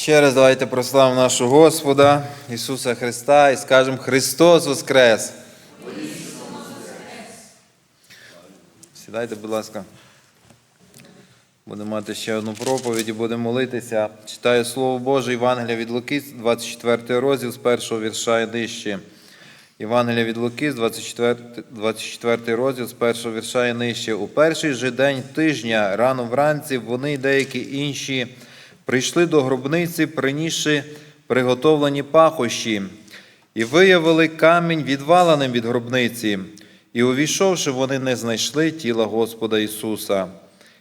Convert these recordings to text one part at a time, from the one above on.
Ще раз давайте прославимо нашого Господа Ісуса Христа і скажемо Христос Воскрес! Сідайте, будь ласка. Будемо мати ще одну проповідь і будемо молитися. Читаю Слово Боже, Євангелія від Луки, 24 розділ з першого вірша і нижче. Євангелія від Луки, 24, 24 розділ з першого вірша і нижче. У перший же день тижня, рано вранці, вони деякі інші прийшли до гробниці, принісши приготовлені пахощі, і виявили камінь відваленим від гробниці. І увійшовши, вони не знайшли тіла Господа Ісуса.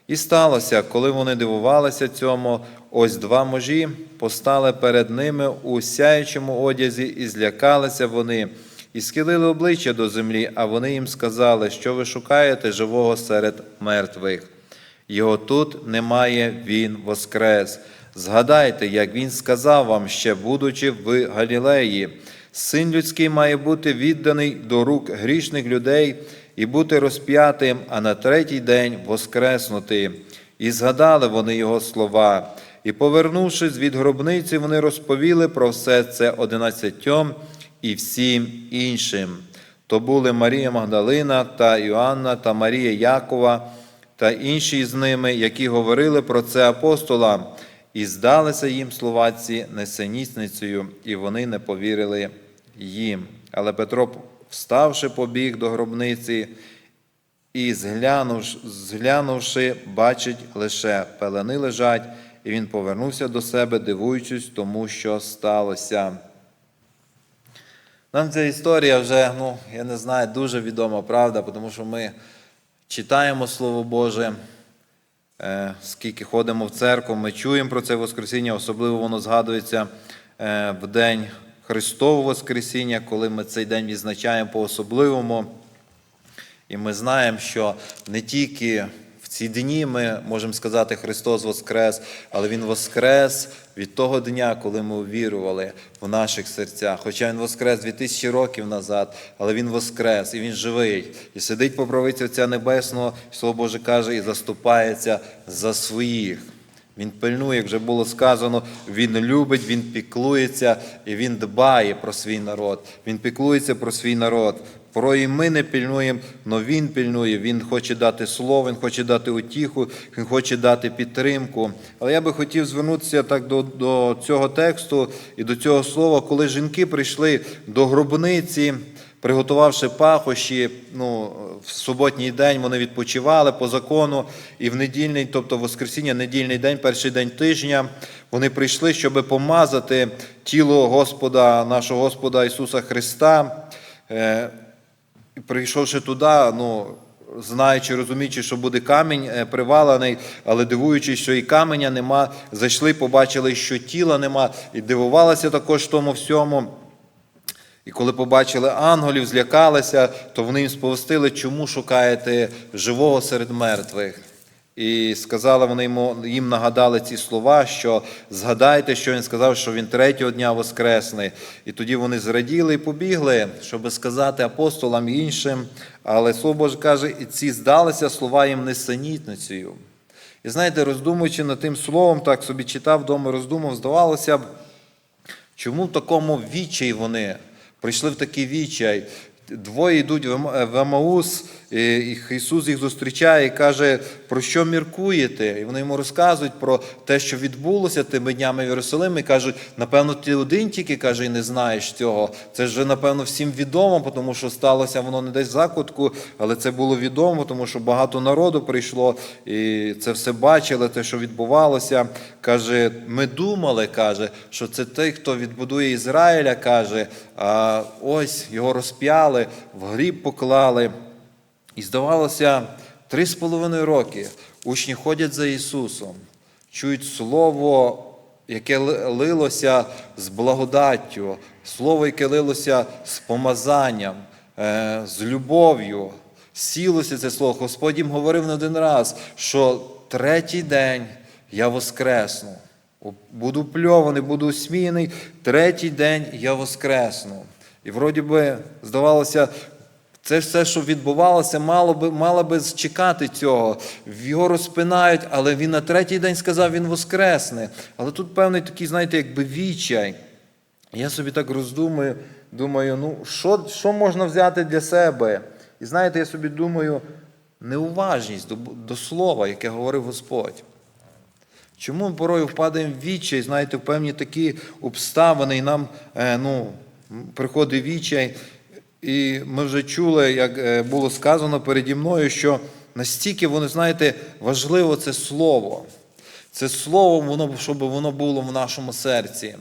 І сталося, коли вони дивувалися цьому, ось два мужі постали перед ними у сяючому одязі, і злякалися вони, і схилили обличчя до землі, а вони їм сказали, що ви шукаєте живого серед мертвих. Його тут немає, Він воскрес. Згадайте, як Він сказав вам ще, будучи в Галілеї, син людський має бути відданий до рук грішних людей і бути розп'ятим, а на третій день воскреснути. І згадали вони його слова. І, повернувшись від гробниці, вони розповіли про все це одинадцятьом і всім іншим. То були Марія Магдалина та Іоанна та Марія Якова та інші з ними, які говорили про це апостолам, і здалися їм слова ці несенісницею, і вони не повірили їм. Але Петро, вставши, побіг до гробниці, і, зглянувши, бачить лише пелени лежать, і він повернувся до себе, дивуючись тому, що сталося. Нам ця історія вже, ну, я не знаю, дуже відома, правда, тому що ми читаємо Слово Боже, е, скільки ходимо в церкву, ми чуємо про це Воскресіння, особливо воно згадується е, в день Христового Воскресіння, коли ми цей день відзначаємо по-особливому. І ми знаємо, що не тільки ці дні ми можемо сказати Христос Воскрес, але Він Воскрес від того дня, коли ми увірували в наших серцях. Хоча Він Воскрес 2000 років назад, але Він Воскрес, і Він живий. І сидить по правиці Отця Небесного, і Слово Боже каже, і заступається за своїх. Він пильнує, як вже було сказано, він любить, він піклується і він дбає про свій народ. Він піклується про свій народ. Про і ми не пильнуємо, але він пильнує. Він хоче дати слово, він хоче дати утіху, він хоче дати підтримку. Але я би хотів звернутися так до, до цього тексту і до цього слова, коли жінки прийшли до гробниці. Приготувавши пахощі, ну, в суботній день вони відпочивали по закону, і в недільний, тобто Воскресіння, недільний день, перший день тижня, вони прийшли, щоб помазати тіло Господа, нашого Господа Ісуса Христа. Прийшовши туди, ну, знаючи, розуміючи, що буде камінь е, привалений, але дивуючись, що і каменя нема, зайшли, побачили, що тіла нема, і дивувалися також тому всьому. І коли побачили ангелів, злякалися, то вони їм сповістили, чому шукаєте живого серед мертвих. І сказали вони йому, їм нагадали ці слова, що згадайте, що він сказав, що він третього дня воскресне. І тоді вони зраділи і побігли, щоб сказати апостолам і іншим. Але Слово Боже каже, і ці здалися слова їм несенітницею. І знаєте, роздумуючи над тим словом, так собі читав вдома, роздумав, здавалося б, чому в такому відчаї вони прийшли в такий відчай. Двоє йдуть в Емаус, і Ісус їх зустрічає і каже, про що міркуєте? І вони йому розказують про те, що відбулося тими днями в Єрусалимі. І кажуть, напевно, ти один тільки каже, і не знаєш цього. Це ж, напевно, всім відомо, тому що сталося воно не десь в закутку, але це було відомо, тому що багато народу прийшло і це все бачили, те, що відбувалося. Каже, ми думали, каже, що це той, хто відбудує Ізраїля, каже, а ось його розп'яли, в гріб поклали. І здавалося, три з половиною роки учні ходять за Ісусом, чують Слово, яке лилося з благодаттю, Слово, яке лилося з помазанням, е, з любов'ю. Сілося це слово. Господь їм говорив не один раз, що третій день я воскресну. Буду пльований, буду усміяний, третій день я воскресну. І вроді би, здавалося, Це все, що відбувалося, мало би, мало би чекати цього. Його розпинають, але він на третій день сказав, він воскресне. Але тут певний такий, знаєте, якби відчай. Я собі так роздумую, думаю, ну що, що можна взяти для себе? І знаєте, я собі думаю, неуважність до, до слова, яке говорив Господь. Чому ми порою впадаємо в відчай, знаєте, в певні такі обставини, і нам е, ну, приходить відчай. І ми вже чули, як е, було сказано переді мною, що настільки воно, знаєте, важливо це слово. Це слово, воно, щоб воно було в нашому серці.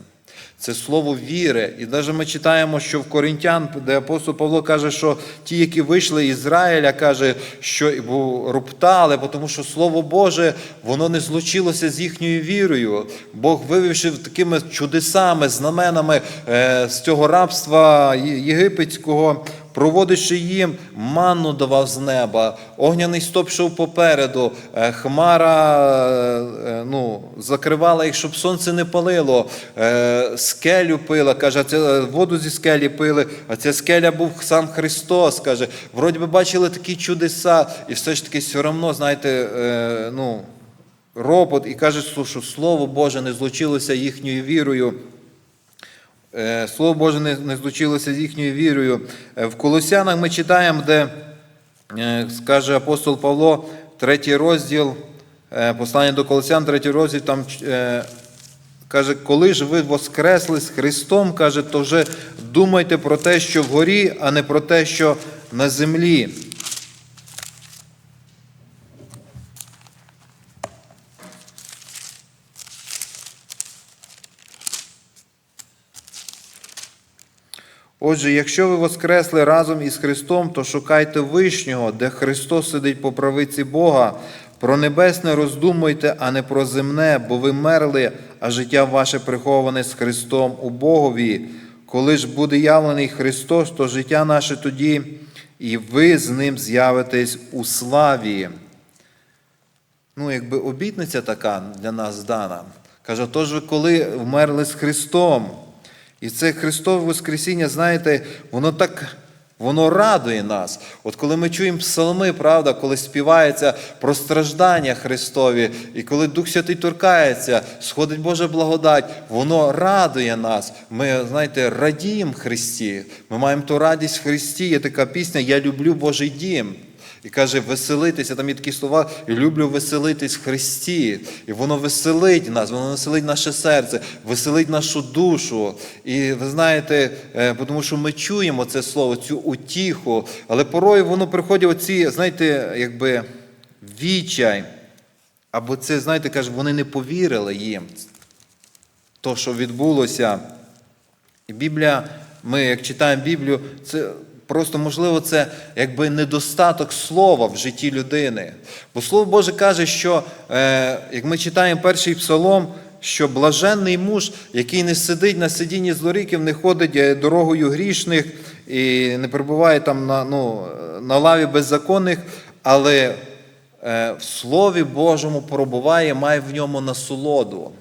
Це слово віри. І навіть ми читаємо, що в Коринтян, де апостол Павло каже, що ті, які вийшли з Ізраїля, каже, що роптали, тому що Слово Боже, воно не злучилося з їхньою вірою. Бог вивівши такими чудесами, знаменами е, з цього рабства єгипетського, проводячи їм, манну давав з неба, огняний стоп йшов попереду, е, хмара е, ну, закривала їх, щоб сонце не палило, е, скелю пила, каже, е, воду зі скелі пили, а ця скеля був сам Христос. каже. Вроді би бачили такі чудеса, і все ж таки все одно, знаєте, е, ну, ропот, і каже, що Слово Боже не злучилося їхньою вірою. Е, Слово Боже не, злучилося з їхньою вірою. Е, В Колосянах ми читаємо, де е, скаже апостол Павло, третій розділ, послання до Колосян, третій розділ, там каже, коли ж ви воскресли з Христом, каже, то вже думайте про те, що вгорі, а не про те, що на землі. Отже, якщо ви воскресли разом із Христом, то шукайте вишнього, де Христос сидить по правиці Бога. Про небесне роздумуйте, а не про земне, бо ви мерли, а життя ваше приховане з Христом у Богові. Коли ж буде явлений Христос, то життя наше тоді, і ви з ним з'явитесь у славі. Ну, якби обітниця така для нас дана. Каже, тож ви коли вмерли з Христом. І це Христове Воскресіння, знаєте, воно так воно радує нас. От коли ми чуємо псалми, правда, коли співається про страждання Христові, і коли Дух Святий торкається, сходить Божа благодать, воно радує нас. Ми, знаєте, радіємо Христі. Ми маємо ту радість в Христі. Є така пісня Я люблю Божий дім. І каже, веселитися, там є такі слова, люблю веселитись в Христі. І воно веселить нас, воно веселить наше серце, веселить нашу душу. І ви знаєте, е, тому що ми чуємо це слово, цю утіху, але порою воно приходить оці, знаєте, якби відчай. Або це, знаєте, каже, вони не повірили їм. То, що відбулося. І Біблія, ми, як читаємо Біблію, це просто, можливо, це якби недостаток слова в житті людини. Бо Слово Боже каже, що, е, як ми читаємо перший псалом, що блаженний муж, який не сидить на сидінні злоріків, не ходить е, дорогою грішних і не перебуває там на, ну, на лаві беззаконних, але е, в Слові Божому пробуває, має в ньому насолоду.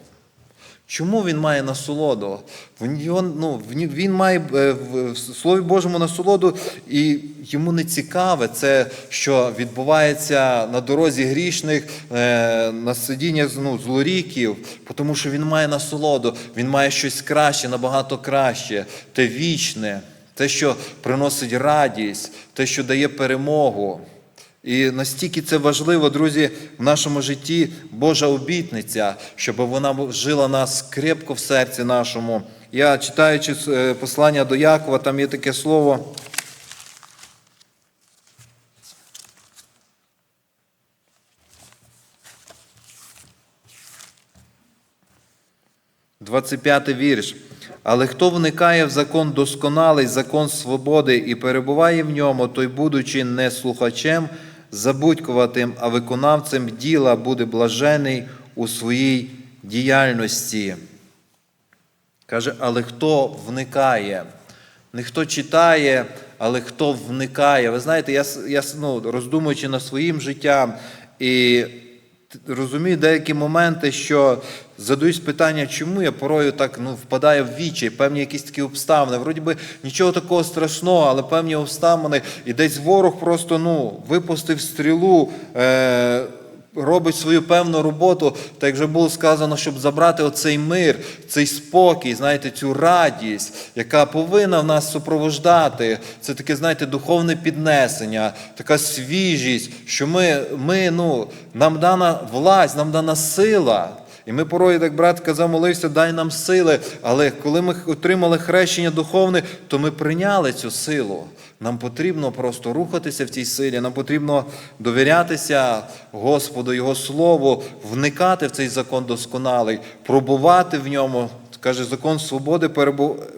Чому він має насолоду? В нього, ну, він має е, в Слові Божому насолоду, і йому не цікаве це, що відбувається на дорозі грішних, е, на сидіння ну, злоріків, тому що він має насолоду, він має щось краще, набагато краще, те вічне, те, що приносить радість, те, що дає перемогу. І настільки це важливо, друзі, в нашому житті Божа обітниця, щоб вона жила нас крепко в серці нашому. Я читаючи е, послання до Якова, там є таке слово. – 25 вірш. Але хто вникає в закон досконалий, закон свободи і перебуває в ньому, той, будучи не слухачем, забудькуватим, а виконавцем діла, буде блажений у своїй діяльності. Каже, але хто вникає? Не хто читає, але хто вникає. Ви знаєте, я, я ну, роздумуючи над своїм життям, і розумію деякі моменти, що задаюсь питання, чому я порою так ну, впадаю в вічі, певні якісь такі обставини. Вроді би нічого такого страшного, але певні обставини, і десь ворог просто ну, випустив стрілу. Е- робить свою певну роботу, так як вже було сказано, щоб забрати оцей мир, цей спокій, знаєте, цю радість, яка повинна в нас супровождати. Це таке, знаєте, духовне піднесення, така свіжість, що ми, ми ну, нам дана власть, нам дана сила. І ми порой, як брат казав, молився, дай нам сили. Але коли ми отримали хрещення духовне, то ми прийняли цю силу. Нам потрібно просто рухатися в цій силі, нам потрібно довірятися Господу, Його Слову, вникати в цей закон досконалий, пробувати в ньому. Каже, закон свободи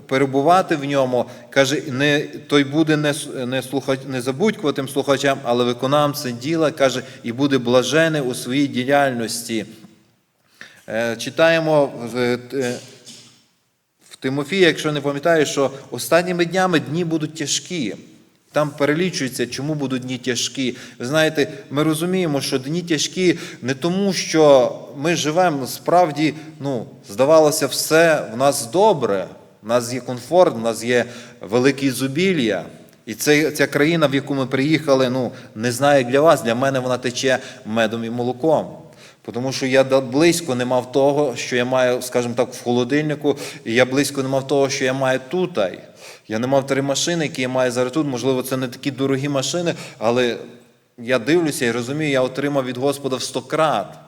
перебувати в ньому. Каже, не, той буде не, не, слуха, не забудькуватим слухачем, але виконавцем діла, каже, і буде блажений у своїй діяльності. Е, Читаємо в, е, в Тимофії, якщо не пам'ятаєш, що останніми днями дні будуть тяжкі. Там перелічується, чому будуть дні тяжкі. Ви знаєте, ми розуміємо, що дні тяжкі не тому, що ми живемо справді, ну, здавалося, все в нас добре, в нас є комфорт, в нас є великі зубілля. І це, ця країна, в яку ми приїхали, ну, не знаю, як для вас, для мене вона тече медом і молоком. Тому що я близько не мав того, що я маю, скажімо так, в холодильнику, і я близько не мав того, що я маю тутай. Я не мав три машини, які я маю зараз тут. Можливо, це не такі дорогі машини, але я дивлюся і розумію, я отримав від Господа в сто крат.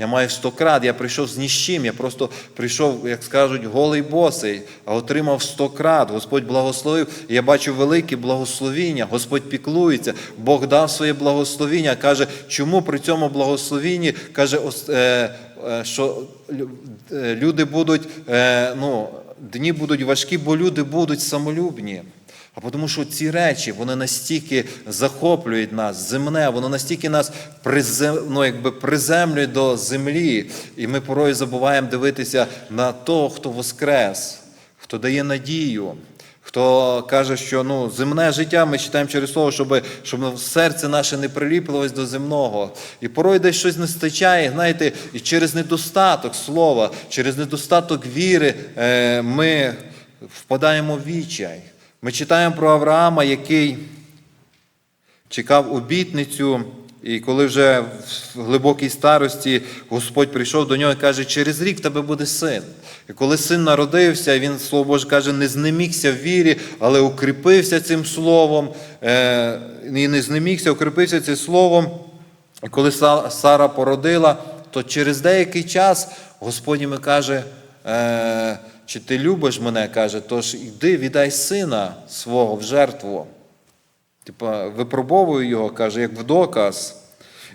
Я маю сто крат, я прийшов з ні з чим, я просто прийшов, як скажуть, голий босий, а отримав сто крат. Господь благословив. І я бачу велике благословіння. Господь піклується, Бог дав своє благословіння. Каже, чому при цьому благословінні каже, е, е, що е, люди будуть, ну, дні будуть важкі, бо люди будуть самолюбні. А тому що ці речі вони настільки захоплюють нас, земне, воно настільки нас призем, ну, якби приземлює до землі. І ми порою забуваємо дивитися на того, хто воскрес, хто дає надію. Хто каже, що ну, земне життя ми читаємо через слово, щоб, щоб серце наше не приліплилось до земного. І порой десь щось не стачає, знаєте, і через недостаток слова, через недостаток віри е, ми впадаємо в відчай. Ми читаємо про Авраама, який чекав обітницю, і коли вже в глибокій старості Господь прийшов до нього і каже, через рік в тебе буде син. І коли син народився, він, слово Боже, каже, не знемігся в вірі, але укріпився цим словом, е, і не знемігся, укріпився цим словом. І коли Сара породила, то через деякий час Господь йому каже, е, чи ти любиш мене, каже, тож йди, віддай сина свого в жертву. Типа, випробовую його, каже, як в доказ.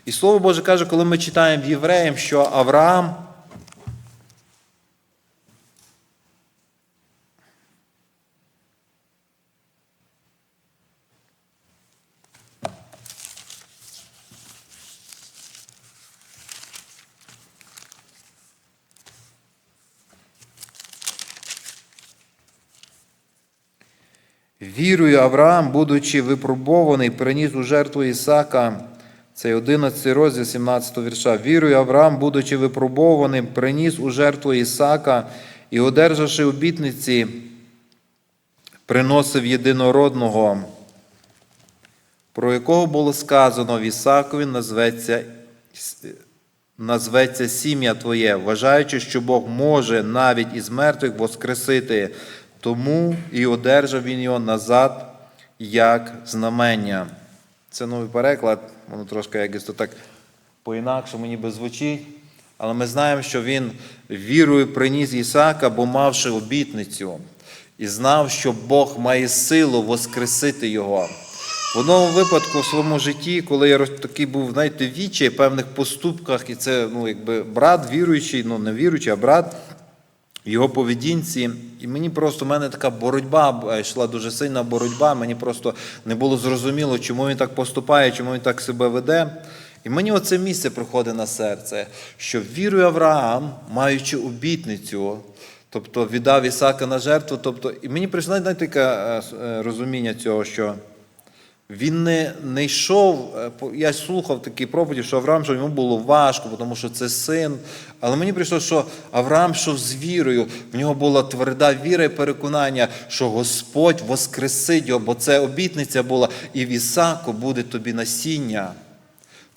І Слово Боже каже, коли ми читаємо в Євреям, що Авраам Вірою Авраам, будучи випробований, приніс у жертву Ісака. Це 11 розділ 17 вірша. Вірою Авраам, будучи випробованим, приніс у жертву Ісака і, одержавши обітниці, приносив єдинородного, про якого було сказано в Ісакові, назветься, назветься сім'я Твоє, вважаючи, що Бог може навіть із мертвих воскресити, тому і одержав він його назад як знамення. Це новий переклад, воно трошки якось то так по-інакшому ніби звучить. Але ми знаємо, що він вірою приніс Ісака, бо мавши обітницю, і знав, що Бог має силу воскресити його. В одному випадку в своєму житті, коли я такий був, знаєте, вічай в певних поступках, і це ну, якби брат віруючий, ну не віруючий, а брат в його поведінці. І мені просто в мене така боротьба е, йшла дуже сильна боротьба. Мені просто не було зрозуміло, чому він так поступає, чому він так себе веде. І мені оце місце приходить на серце, що вірою Авраам, маючи обітницю, тобто віддав Ісака на жертву. Тобто, і мені прийшло знаєте, таке е, е, розуміння цього, що Він не, не йшов. е, Я слухав такі проповіді, що Авраам, що йому було важко, тому що це син. Але мені прийшло, що Авраам йшов з вірою. В нього була тверда віра і переконання, що Господь воскресить його, бо це обітниця була, і в Ісаку буде тобі насіння.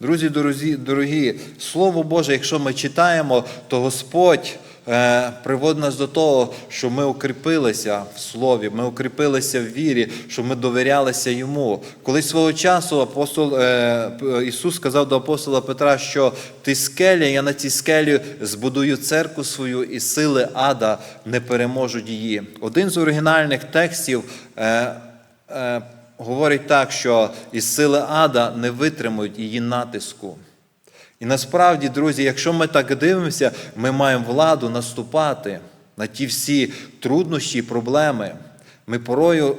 Друзі, дорогі, дорогі, Слово Боже, якщо ми читаємо, то Господь приводить нас до того, що ми укріпилися в Слові, ми укріпилися в вірі, що ми довірялися Йому. Колись свого часу апостол е, Ісус сказав до апостола Петра, що ти скеля, я на цій скелі збудую церкву свою, і сили ада не переможуть її. Один з оригінальних текстів. Е, е, говорить так, що із сили ада не витримують її натиску. І насправді, друзі, якщо ми так дивимося, ми маємо владу наступати на ті всі труднощі і проблеми. Ми порою,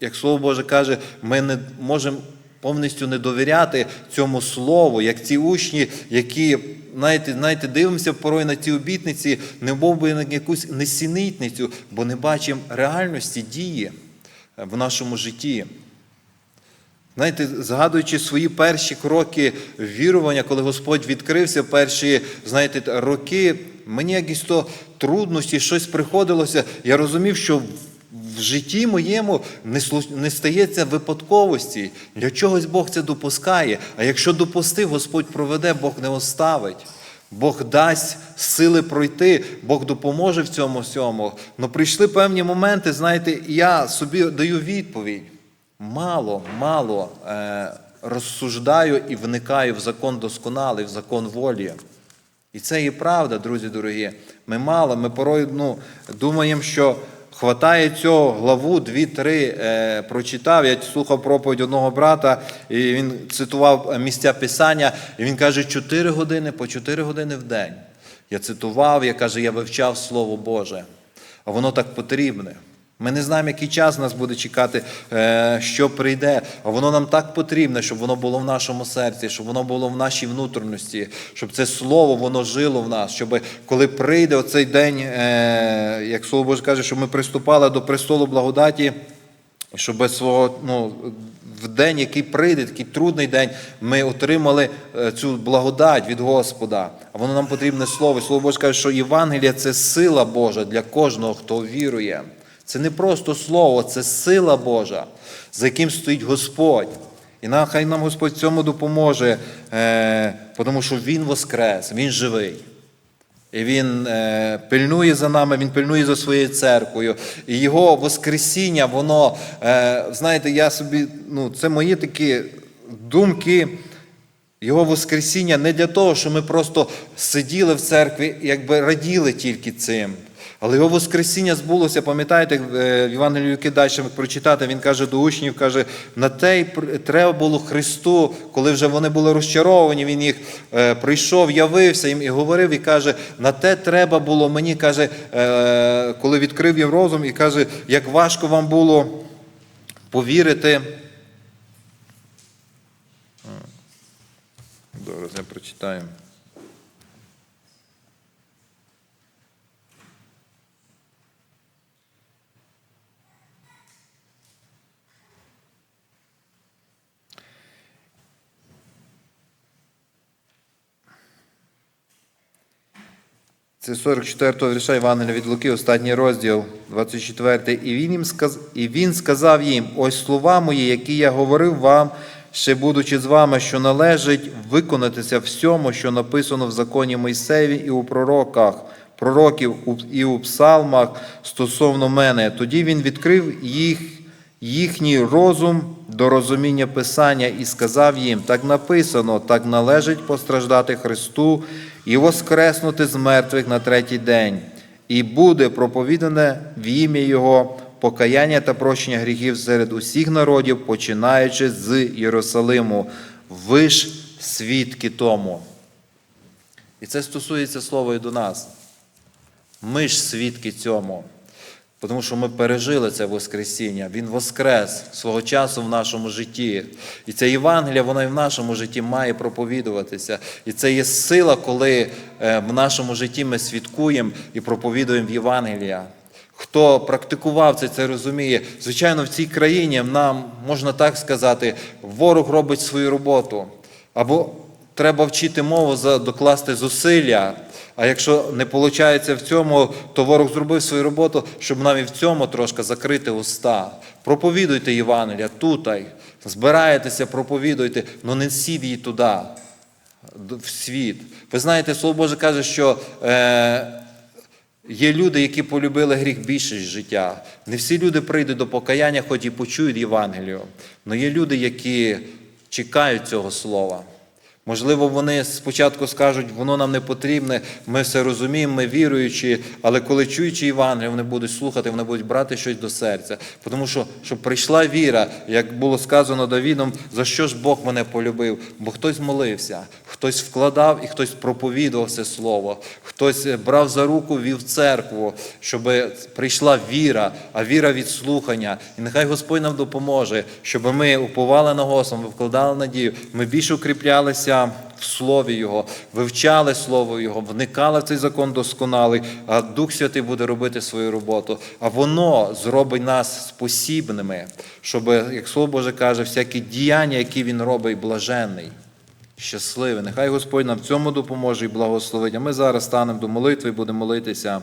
як Слово Боже каже, ми не можемо повністю не довіряти цьому слову, як ці учні, які, знаєте, знаєте, дивимося порой на ці обітниці, не мов би на якусь несінитницю, бо не бачимо реальності дії в нашому житті. Знаєте, згадуючи свої перші кроки вірування, коли Господь відкрився, перші, знаєте, роки, мені якісь то трудності, щось приходилося. Я розумів, що в- житті моєму не, не стається випадковості. Для чогось Бог це допускає. А якщо допустив, Господь проведе, Бог не оставить. Бог дасть сили пройти, Бог допоможе в цьому всьому. Но прийшли певні моменти, знаєте, я собі даю відповідь. Мало, мало е, розсуждаю і вникаю в закон досконалий, в закон волі. І це і правда, друзі дорогі. Ми мало, ми порой ну, думаємо, що хватає цього главу, дві-три е, прочитав. Я слухав проповідь одного брата, і він цитував місця Писання, і він каже, чотири години по чотири години в день. Я цитував, я каже, я вивчав Слово Боже. А воно так потрібне. Ми не знаємо, який час нас буде чекати, е, що прийде. А воно нам так потрібне, щоб воно було в нашому серці, щоб воно було в нашій внутрішності, щоб це слово воно жило в нас, щоб коли прийде оцей день, е, як слово Боже каже, щоб ми приступали до престолу благодаті, щоб свого ну, в день, який прийде, такий трудний день, ми отримали е, цю благодать від Господа. А воно нам потрібне слово. Слово Боже каже, що Євангелія це сила Божа для кожного, хто вірує. Це не просто слово, це сила Божа, за яким стоїть Господь. І нехай нам Господь цьому допоможе, е, тому що Він воскрес, Він живий. І Він е, пильнує за нами, Він пильнує за своєю церквою. І Його Воскресіння, воно, е, знаєте, я собі, ну, це мої такі думки. Його Воскресіння не для того, щоб ми просто сиділи в церкві, якби раділи тільки цим. Але його Воскресіння збулося, пам'ятаєте, е, в Євангелії Люки далі прочитати, він каже до учнів, каже, на те й треба було Христу, коли вже вони були розчаровані, він їх е, прийшов, явився їм і говорив, і каже, на те треба було мені, каже, е, коли відкрив їм розум, і каже, як важко вам було повірити. Добре, я прочитаю. Це 44-го вірша Івангелія від Луки, останній розділ, 24. І він, їм сказ... і він сказав їм: ось слова мої, які я говорив вам, ще будучи з вами, що належить виконатися всьому, що написано в законі Мойсеєві і у пророках, пророків і у псалмах стосовно мене. Тоді він відкрив їх, їхній розум до розуміння Писання і сказав їм: так написано, так належить постраждати Христу і воскреснути з мертвих на третій день, і буде проповідане в ім'я Його покаяння та прощення гріхів серед усіх народів, починаючи з Єрусалиму. Ви ж свідки тому. І це стосується слова і до нас. Ми ж свідки цьому. Тому що ми пережили це Воскресіння. Він воскрес свого часу в нашому житті. І ця Євангелія, вона і в нашому житті має проповідуватися. І це є сила, коли е, в нашому житті ми свідкуємо і проповідуємо Євангелія. Хто практикував це, це розуміє. Звичайно, в цій країні нам можна так сказати, ворог робить свою роботу. Або треба вчити мову, докласти зусилля. А якщо не виходить в цьому, то ворог зробив свою роботу, щоб нам і в цьому трошки закрити уста. Проповідуйте Євангелія тутай, збираєтеся, проповідуйте, але не сідь її туди, в світ. Ви знаєте, Слово Боже каже, що е, є люди, які полюбили гріх більше життя. Не всі люди прийдуть до покаяння, хоч і почують Євангелію. Але є люди, які чекають цього слова. Можливо, вони спочатку скажуть, воно нам не потрібне, ми все розуміємо, ми віруючі, але коли чуючи Євангелію, вони будуть слухати, вони будуть брати щось до серця. Тому що щоб прийшла віра, як було сказано Давідом, за що ж Бог мене полюбив? Бо хтось молився, хтось вкладав і хтось проповідував це слово, хтось брав за руку, вів церкву, щоб прийшла віра, а віра від слухання. І нехай Господь нам допоможе, щоб ми уповали на Господа, ми вкладали надію, ми більше укріплялися в Слові Його, вивчали Слово Його, вникали в цей закон досконалий, а Дух Святий буде робити свою роботу. А воно зробить нас спосібними, щоб, як Слово Боже каже, всякі діяння, які Він робить, блаженний. Щасливий. Нехай Господь нам в цьому допоможе і благословить. А ми зараз станемо до молитви і будемо молитися.